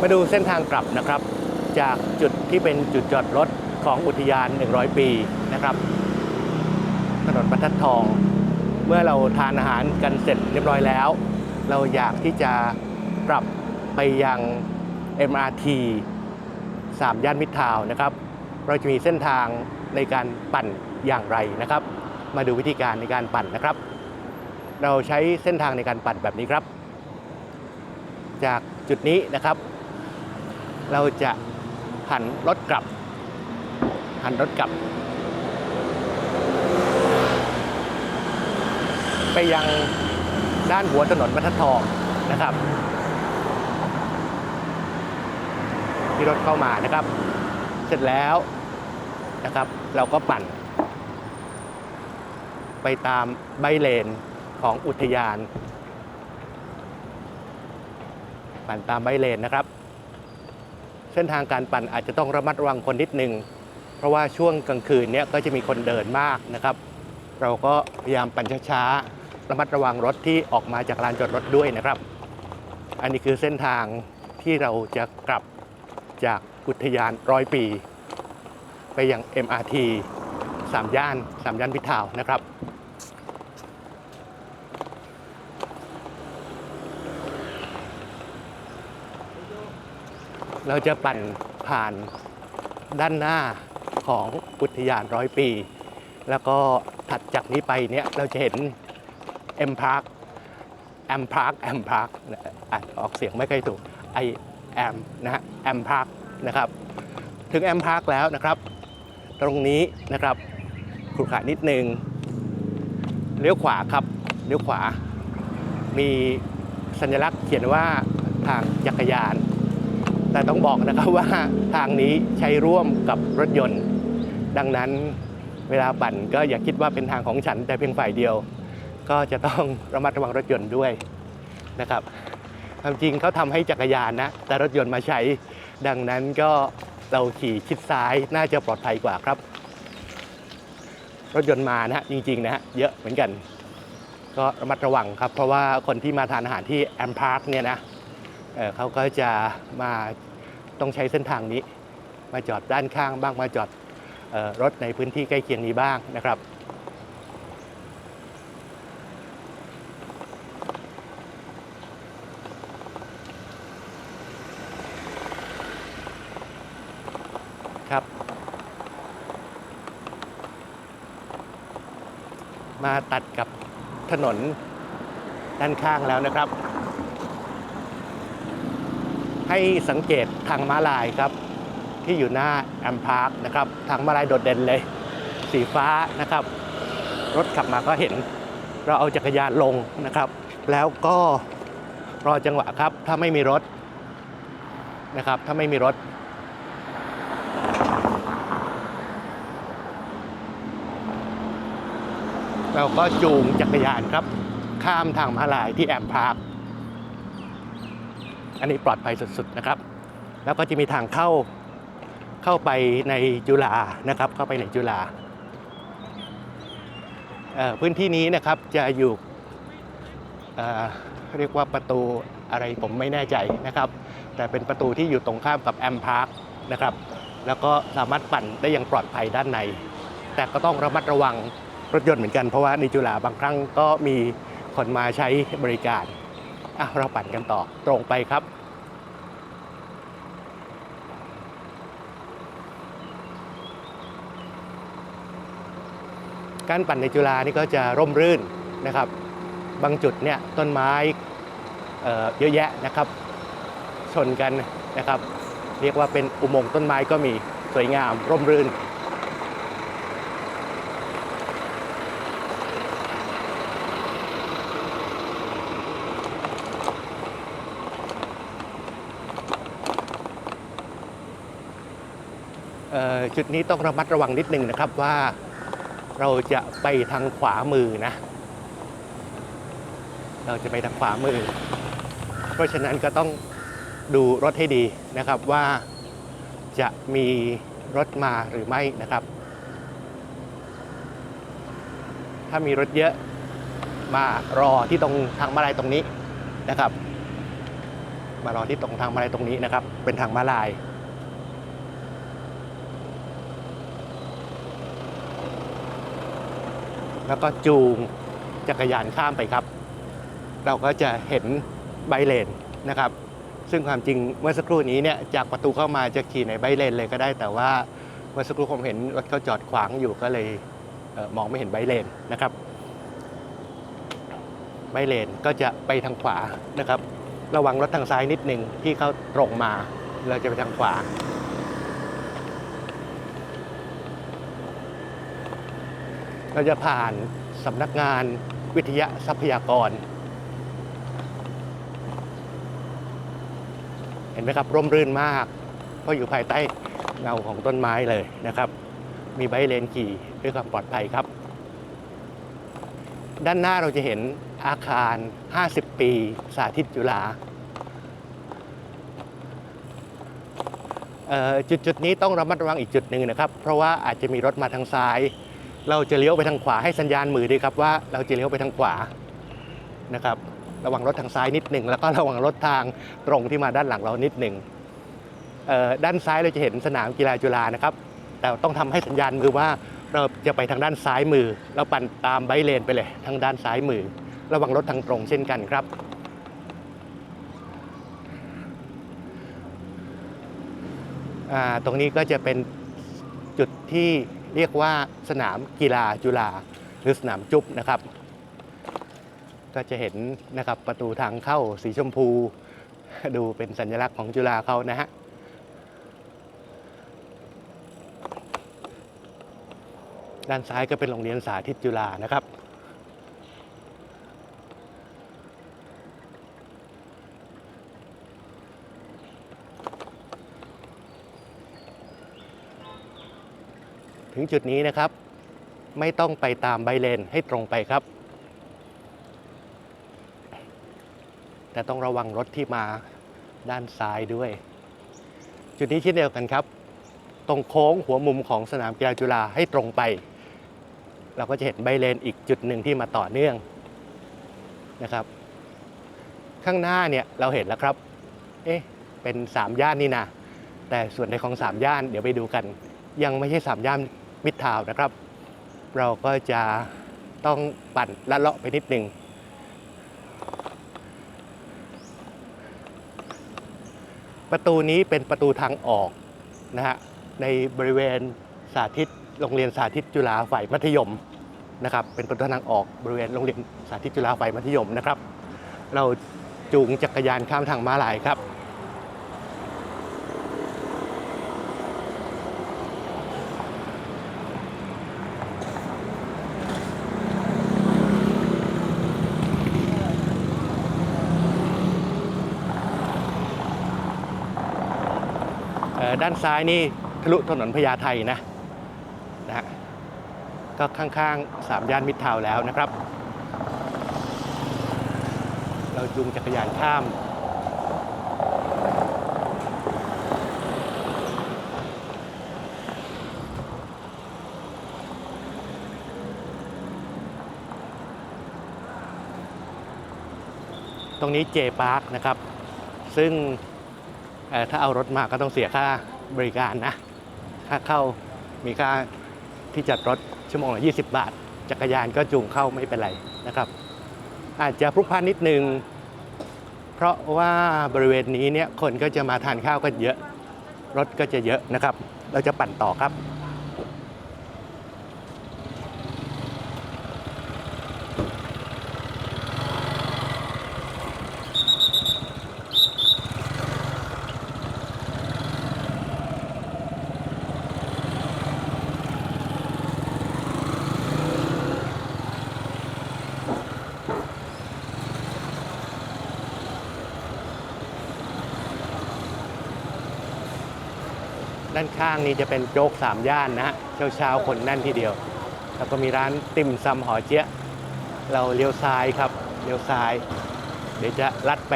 มาดูเส้นทางกลับนะครับ จากจุดที่เป็นจุดจอดรถของอุทยาน 100 ปีนะครับถนนบรรทัดทอง เมื่อเราทานอาหารกันเสร็จเรียบร้อยแล้ว เราอยากที่จะกลับไปยัง MRT 3 ย่านมิตรทาวนะครับ เราจะมีเส้นทางในการปั่นอย่างไรนะครับ มาดูวิธีการในการปั่นนะครับ เราใช้เส้นทางในการปั่นแบบนี้ครับ จากจุดนี้นะครับ เราจะหันรถกลับ หันรถกลับ ไปยังด้านหัวถนนบรรทัดทองนะครับ ที่รถเข้ามานะครับ เสร็จแล้วนะครับ เราก็ปั่น ไปตามใบเลนของอุทยาน ปั่นตามใบเลนนะครับ เส้นทางการปั่นอาจจะต้องระมัดระวังคนนิดนึง เพราะว่าช่วงกลางคืนเนี้ยก็จะมีคนเดินมากนะครับ เราก็พยายามปั่นช้าๆระมัดระวังรถที่ออกมาจากลานจอดรถด้วยนะครับ อันนี้คือเส้นทางที่เราจะกลับจากอุทยานร้อยปี ไปยัง MRT สามย่านสามย่านพิทาวนะครับ เราจะปั่นผ่านด้านหน้าของอุทยานร้อยปี แล้วก็ถัดจากนี้ไปเนี่ยเราจะเห็น M Park M Park M Park อ่านออกเสียงไม่ค่อยถูก I am นะฮะ M Park นะครับถึง M Park แล้วนะครับ ตรงนี้นะครับขรุขระนิดนึงเลี้ยวขวาครับเลี้ยวขวา มีสัญลักษณ์เขียนว่าทางจักรยาน แต่ต้องบอกนะครับว่าทางนี้ใช้ร่วมกับรถยนต์ ดังนั้นเวลาปั่นก็อย่าคิดว่าเป็นทางของฉันแต่เพียงฝ่ายเดียว ก็จะต้องระมัดระวังรถยนต์ด้วยนะครับความจริงเขาทำให้จักรยานนะ แต่รถยนต์มาใช้ ดังนั้นก็เราขี่ชิดซ้ายน่าจะปลอดภัยกว่าครับ รถยนต์มานะฮะจริง ๆ นะฮะเยอะเหมือนกัน ก็ระมัดระวังครับ เพราะว่าคนที่มาทานอาหารที่แอมพาร์คเนี่ยนะเเขาก็จะมา ต้องใช้เส้นทางนี้ มาจอดด้านข้างบ้างมาจอดออรถในพื้นที่ใกล้เคียงนี้บ้างนะครับครับ มาตัดกับถนนด้านข้างแล้วนะครับ ให้สังเกตทางม้าลายครับ ที่อยู่หน้าแอมพาร์คนะครับทางม้าลายโดดเด่นเลย สีฟ้านะครับ รถขับมาก็เห็น เราเอาจักรยานลงนะครับ แล้วก็รอจังหวะครับ ถ้าไม่มีรถนะครับ ถ้าไม่มีรถเราก็จูงจักรยานครับ ข้ามทางม้าลายที่แอมพาร์ค อันนี้ปลอดภัยสุดๆนะครับ แล้วก็จะมีทางเข้าเข้าไปในจุฬานะครับ เข้าไปในจุฬาพื้นที่นี้นะครับจะอยู่เเรียกว่าประตูอะไรผมไม่แน่ใจนะครับ แต่เป็นประตูที่อยู่ตรงข้ามกับแอมพาร์คนะครับ แล้วก็สามารถปั่นได้อย่างปลอดภัยด้านใน แต่ก็ต้องระมัดระวังรถยนต์เหมือนกันเพราะว่าในจุฬาบางครั้งก็มีคนมาใช้บริการ อะเราปั่นกันต่อตรงไปครับการปั่นในจุฬานี่ก็จะร่มรื่นนะครับ บางจุดเนี่ยต้นไม้เเยอะแยะนะครับ ชนกันนะครับ เรียกว่าเป็นอุโมงค์ต้นไม้ก็มีสวยงามร่มรื่น จุดนี้ต้องระมัดระวังนิดนึงนะครับว่าเราจะไปทางขวามือนะ เราจะไปทางขวามือ เพราะฉะนั้นก็ต้องดูรถให้ดีนะครับว่าจะมีรถมาหรือไม่นะครับ ถ้ามีรถเยอะมารอที่ตรงทางมาลายตรงนี้นะครับ มารอที่ตรงทางมาลายตรงนี้นะครับ เป็นทางมาลาย แล้วก็จูงจักรยานข้ามไปครับ เราก็จะเห็นไบเลนนะครับ ซึ่งความจริงเมื่อสักครู่นี้เนี่ยจากประตูเข้ามาจะขี่ในไบเลนเลยก็ได้ แต่ว่าเมื่อสักครู่ผมเห็นรถเขาจอดขวางอยู่ก็เลยเออมองไม่เห็นไบเลนนะครับไบเลนก็จะไปทางขวานะครับ ระวังรถทางซ้ายนิดหนึ่งที่เขาตรงมาเราจะไปทางขวา เราจะผ่านสำนักงานวิทยาทรัพยากร เห็นไหมครับร่มรื่นมาก เพราะอยู่ภายใต้เงาของต้นไม้เลยนะครับ มีไบเลนขี่ด้วยความปลอดภัยครับ ด้านหน้าเราจะเห็นอาคาร 50 ปีสาธิตจุฬาจุดจุดนี้ต้องระมัดระวังอีกจุดหนึ่งนะครับ เพราะว่าอาจจะมีรถมาทางซ้าย เราจะเลี้ยวไปทางขวาให้สัญญาณมือด้วยครับว่าเราจะเลี้ยวไปทางขวานะครับ ระวังรถทางซ้ายนิดหนึ่งแล้วก็ระวังรถทางตรงที่มาด้านหลังเรานิดหนึ่งด้านซ้ายเราจะเห็นสนามกีฬาจุฬานะครับ แต่ต้องทำให้สัญญาณมือว่าเราจะไปทางด้านซ้ายมือเราปั่นตามไบเลนไปเลยทางด้านซ้ายมือ ระวังรถทางตรงเช่นกันครับตรงนี้ก็จะเป็นจุดที่ เรียกว่าสนามกีฬาจุฬาหรือสนามจุ๊บนะครับ ก็จะเห็นนะครับประตูทางเข้าสีชมพู ดูเป็นสัญลักษณ์ของจุฬาเขานะฮะด้านซ้ายก็เป็นโรงเรียนสาธิตจุฬานะครับ ถึงจุดนี้นะครับ ไม่ต้องไปตามใบเลนให้ตรงไปครับ แต่ต้องระวังรถที่มาด้านซ้ายด้วย จุดนี้เช่นเดียวกันครับ ตรงโค้งหัวมุมของสนามกีฬาจุฬาให้ตรงไป เราก็จะเห็นใบเลนอีกจุดหนึ่งที่มาต่อเนื่องนะครับ ข้างหน้าเนี่ยเราเห็นแล้วครับ เอ๊ะเป็นสามย่านนี่นะแต่ส่วนในของสามย่านเดี๋ยวไปดูกัน ยังไม่ใช่สามย่าน มิดทาวนะครับ เราก็จะต้องปั่นละเลาะไปนิดหนึ่งประตูนี้เป็นประตูทางออกนะฮะในบริเวณสาธิตโรงเรียนสาธิตจุฬาฝ่ายมัธยมนะครับ เป็นประตูทางออกบริเวณโรงเรียนสาธิตจุฬาฝ่ายมัธยมนะครับ เราจูงจักรยานข้ามทางม้าลายครับ ด้านซ้ายนี่ทะลุถนนพญาไทนะนะฮะก็ข้างๆสามย่านมิตรทาวแล้วนะครับ เราจูงจักรยานข้าม ตรงนี้เจพาร์คนะครับ ซึ่ง ถ้าเอารถมาก็ต้องเสียค่าบริการนะค่าเข้ามีค่าที่จัดรถชั่วโมงละ 20 บาท จักรยานก็จูงเข้าไม่เป็นไรนะครับ อาจจะพลุกพล่านนิดนึง เพราะว่าบริเวณนี้เนี่ยคนก็จะมาทานข้าวกันเยอะ รถก็จะเยอะนะครับ เราจะปั่นต่อครับ ด้านข้างนี้จะเป็นโจ๊กสามย่านนะฮะเช้าๆคนแน่นทีเดียว แล้วก็มีร้านติ่มซำหอเจี๊ยะเราเลี้ยวซ้ายครับเลี้ยวซ้าย เดี๋ยวจะลัดไป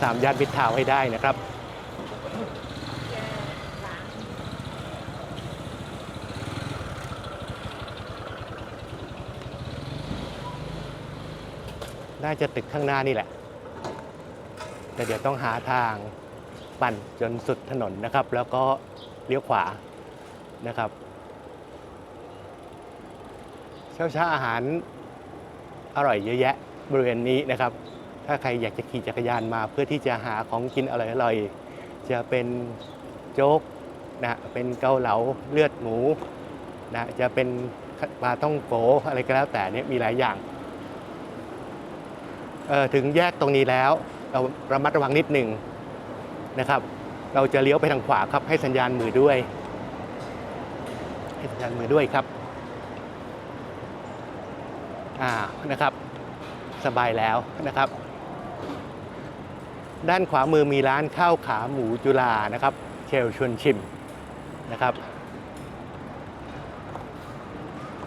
สามย่านมิทาวให้ได้นะครับน่าจะตึกข้างหน้านี่แหละ แต่เดี๋ยวต้องหาทาง ปั่นจนสุดถนนนะครับ แล้วก็เลี้ยวขวานะครับ เช้าเช้าอาหารอร่อยเยอะแยะบริเวณนี้นะครับ ถ้าใครอยากจะขี่จักรยานมาเพื่อที่จะหาของกินอร่อยๆจะเป็นโจ๊กนะเป็นเกาเหลาเลือดหมูนะจะเป็นปลาต้องโกอะไรก็แล้วแต่เนี่ยมีหลายอย่างเออถึงแยกตรงนี้แล้วเราระมัดระวังนิดหนึ่ง นะครับ เราจะเลี้ยวไปทางขวาครับ ให้สัญญาณมือด้วย ให้สัญญาณมือด้วยครับ อ่า นะครับ สบายแล้วนะครับ ด้านขวามือมีร้านข้าวขาหมูจุฬานะครับ เชลชวนชิมนะครับ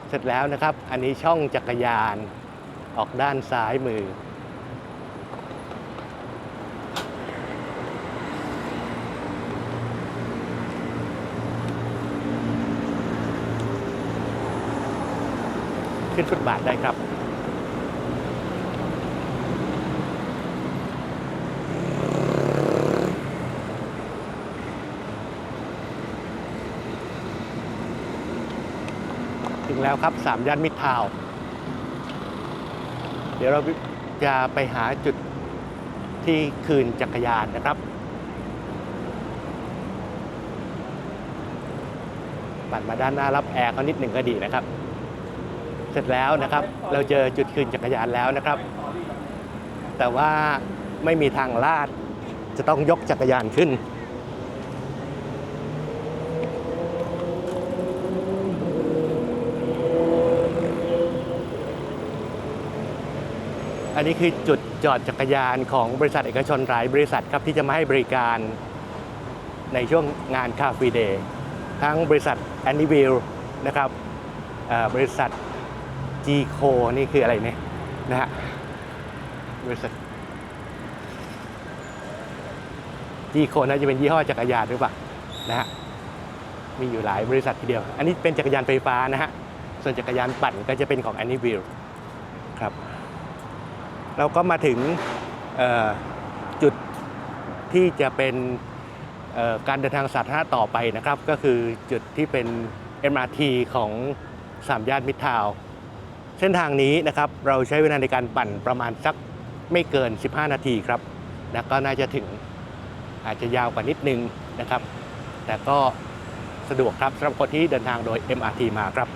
เสร็จแล้วนะครับ อันนี้ช่องจักรยานออกด้านซ้ายมือ ขึ้นฟุตบาทได้ครับถึงแล้วครับสามย่านมิตรทาวเดี๋ยวเราจะไปหาจุดที่คืนจักรยานนะครับ ปั่นมาด้านหน้ารับแอร์เขานิดหนึ่งก็ดีนะครับ เสร็จแล้วนะครับ เราเจอจุดคืนจักรยานแล้วนะครับ แต่ว่าไม่มีทางลาดจะต้องยกจักรยานขึ้น อันนี้คือจุดจอดจักรยานของบริษัทเอกชนหลายบริษัทครับที่จะมาให้บริการในช่วงงานคาฟีเดย์ทั้งบริษัทแอนนี่วิลนะครับบริษัท G c o นี่คืออะไรเนี่ยนะฮะบริษัท G c o น่าจะเป็นยี่ห้อจักรยานหรือเปล่านะฮะมีอยู่หลายบริษัททีเดียว อันนี้เป็นจักรยานไฟฟ้านะฮะ ส่วนจักรยานปั่นก็จะเป็นของ a n y w h e e l ครับ เราก็มาถึงจุดที่จะเป็นการเดินทางสาธารณะต่อไปนะครับ ก็คือจุดที่เป็น MRT ของสามย่านมิตรทาวน์ เส้นทางนี้นะครับเราใช้เวลาในการปั่นประมาณสักไม่เกิน 15 นาทีครับนะก็น่าจะถึงอาจจะยาวกว่านิดนึงนะครับ แต่ก็สะดวกครับสำหรับคนที่เดินทางโดย MRT มาครับ